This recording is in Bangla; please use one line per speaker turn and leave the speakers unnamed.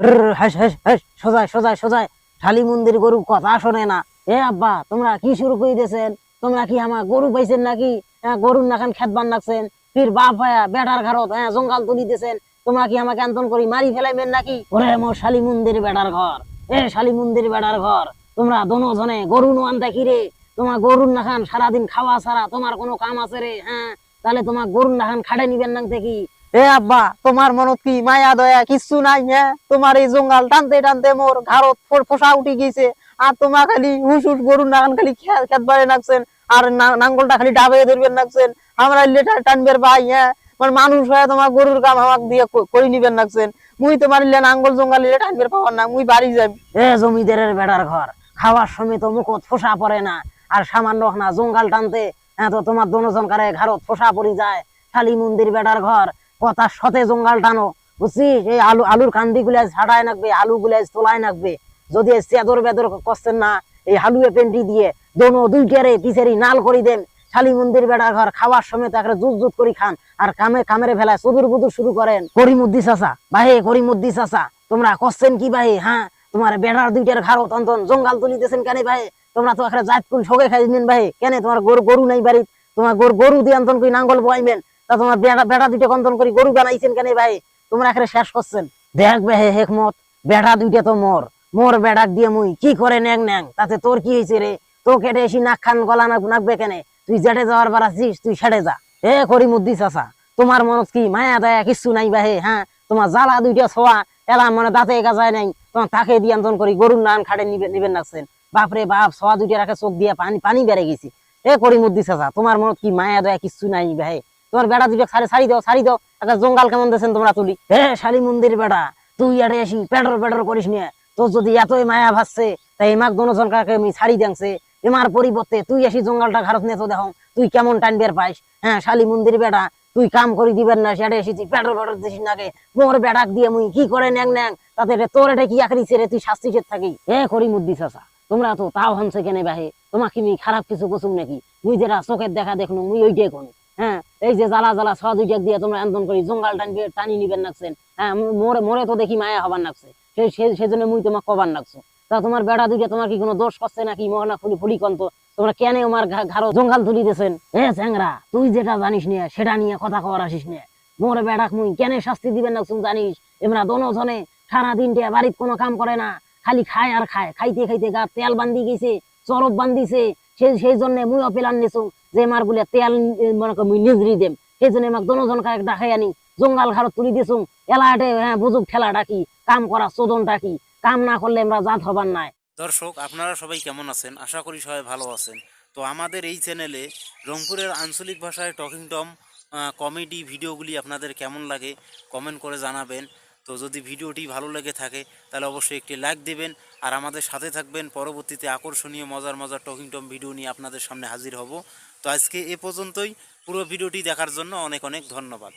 হাস সোজায় সোজায় সোজায়। শালি মন্দির গরু কথা শোনে না। এ আব্বা, তোমরা কি শুরু করে দিয়েছেন তোমরা কি আমার গরু পাইছেন নাকি? গরুর নাখান খেত বান রাখছেন ফির বাপ ভাইয়া, বেটার ঘরত হ্যাঁ জঙ্গাল তুলি দিয়েছেন তোমরা কি আমাকে আন্তন করি মারি ফেলাইবেন নাকি? ওরে মোর শালি মন্দির বেটার ঘর। এ শালি মন্দির বেটার ঘর। তোমরা দোনো জনে গরু নোয়ান দেখি রে? তোমার গরুর নাখান সারাদিন খাওয়া ছাড়া তোমার কোনো কাম আছে রে হ্যাঁ? তাহলে তোমার গরুর নাখান খাড়ে নিবেন না দেখি
এ আব্বা, তোমার মনত কি মায়া, দয়া কিচ্ছু নাই হ্যাঁ তোমার এই জঙ্গল টানতে টানতে মোর ঘাড়ত ফোসা উঠি গেছে আর তোমার খালি হুস হুস গরুর নাগান খালি খেত বাড়ে নাকছেন, আর নাঙ্গলটা খালি ডাবে ধরবেন নাকছেন। আমরা লেটার টানবের ভাই হ্যাঁ মানে মানুষ হয়ে তোমার গরুর কাম আমাক দিয়ে করে নিবেন নাকছেন? মুই তোমার ইলে নাঙ্গল জঙ্গল ইলে টানবের পাওয়ার না, মুই বাড়ি যাই
এ জমিদারের বেড়ার ঘর, খাওয়ার সময় তো মুখত ফোসা পড়ে না, আর সামান্য না জঙ্গাল টানতে হ্যাঁ তো তোমার দনোজন কারে ঘরত ফোসা পড়ি যায়। খালি মন্দির বেড়ার ঘর কথা সতে জঙ্গাল টানো। বুঝছিস এই আলু, আলুর কান্দি গুলা ছাড়ায় নাকবে, আলু গুলা তোলায় নাকবে। যদি চেদর বেদর করছেন না, এই হালুয়ে পেন্টি দিয়ে দোনো দুইটারে পিছেরই নাল করি দেন। শালি মন্দির বেড়ার ঘর খাওয়ার সময় তো একটা জুত জুত করি খান। আর কামে, কামেরে ফেলায় সুদূর বুদুর শুরু করেন। করিমুদ্দি চাচা, বাহে করিমুদ্দি চাচা, তোমরা করছেন কি ভাই হ্যাঁ তোমার বেড়ার দুইটার ঘাড় তন্তন জঙ্গাল তুলিতেছেন কেন ভাই তোমরা তো একটা জাত কুল সগে খাই দিন ভাই কেন তোমার গরু গরু নাই বাড়ি তোমার গরু দিয়ে অন্তন করি নাঙ্গল বয়াইবেন? তা তোমার বেড়া দুইটা কন্তন করি গরু বানাইছেন কেন ভাই? তোমরা এখানে শেষ করছেন। দেখ বে হে হেকমত, বেড়া দুইটা তো মোর। মোর বেড়াক দিয়ে মুই কি করে ন্যাং ন্যাং? তাতে তোর কি হয়েছে রে? তো কেটে এসি নাক খান গলা নাক নাকবে কেনে? তুই জেটে যাওয়ার বার আছিস, তুই সেটে যা। এ করি মুদ্দি চাচা, তোমার মনত কি মায়া দয়া কিচ্ছু নাই বাহে হ্যাঁ? তোমার জ্বালা দুইটা ছোয়া, এলা মানে দাঁতে গাজায় নাই। তোমার তাকে দিয়ে করি, গরুর নান খাটে নিবে নিবেন রাখছেন বাপরে বাপ, ছোয়া দুইটা রাখে চোখ দিয়ে পানি পানি বেড়ে গেছি। এ করি মুদ্দি চাচা, তোমার মনত কি মায়া দয়া কিচ্ছু নাই ভাই তোমার বেড়া দুইটা সারি সারি দাও সারি দাও। একটা জঙ্গাল কেমন দেছেন তোমরা তুলি? হে, শালি মন্দির বেড়া, তুই আরে আসি পেটর পেটর করিস নিয়ে তোর যদি এতই মায়া ভাসছে, তাই এমাক দোনোজন কাকে আমি ছাড়ি দেংছে এমার পরিবর্তে তুই আসি জঙ্গলটা ঘাড়ত নিয়ে তো দেখো তুই কেমন টাইম বের পাইস? হ্যাঁ শালি মন্দির বেড়া, তুই কাম করি দিবেন না সেটা এসেছি পেট্রোল পেট্রোল দিস নাকে মোর বেড়াক দিয়ে মুই কি করে ন্যাং ন্যাং? তাতে তোর এটা কি আখরি রে তুই শাস্তি খেত থাকি? এ করি মুদ্দি চাচা, তোমরা তো তাও হানছে কেনে বাহে? তোমাকে আমি খারাপ কিছু কুসুম নাকি? মুই যেটা চোখের দেখা দেখনু, মুই ওইটাই কোন হ্যাঁ এই যে জ্বালা জ্বালা দুইটাক দিয়ে তোমরা আন্দোলন করি, জঙ্গল টানবে টানি নিবেন নাকছেন হ্যাঁ মোরে মোরে তো দেখি মায়া হবার নাকছে সেই সেজন্য মুই তোমাকে কবার নাকছো তা তোমার বেড়া দুইটা তোমার কি কোনো দোষ করছে নাকি? মহানা ফুলি ফুলি কন্ত তোমরা কেন আমার ঘাড়ো জঙ্গল তুলি দিয়েছেন? এ চ্যাংরা, তুই যেটা জানিস নিয়ে সেটা নিয়ে কথা কবার আসিস নিয়ে মোর বেড়াক মুই, কেন শাস্তি দিবেন না তুমি জানিস? এমরা দোনো জনে সারা দিনটা বাড়ির কোনো কাম করে না, খালি খায় আর খায়। খাইতে খাইতে গা তেল বান্ধি গেছে চরব বান্ধিছে সেই সেই জন্য মুই অপিলান নিছু যে মার বলে তেল মনে কর মুই নিজরি দেম। সেই জন্য আমাকে দোনোজন কাক ডাকাই আনি, জঙ্গল ঘাড়ত তুলি দিছুম এলাহাটে হ্যাঁ বুঝুক ঠেলা ডাকি, কাম করা চোদন ডাকি, কাম না করলে আমরা জাত হবার নাই।
দর্শক, আপনারা সবাই কেমন আছেন? আশা করি সবাই ভালো আছেন। তো আমাদের এই চ্যানেলে রংপুরের আঞ্চলিক ভাষায় টকিং টম কমেডি ভিডিওগুলি আপনাদের কেমন লাগে, কমেন্ট করে জানাবেন। তো যদি ভিডিওটি ভালো লেগে থাকে, তাহলে অবশ্যই একটি লাইক দেবেন আর আমাদের সাথে থাকবেন পরবর্তীতে আকর্ষণীয়, মজার মজার টকিং টম ভিডিও নিয়ে আপনাদের সামনে হাজির হব। তো আজকে এ পর্যন্তই। পুরো ভিডিওটি দেখার জন্য অনেক অনেক ধন্যবাদ।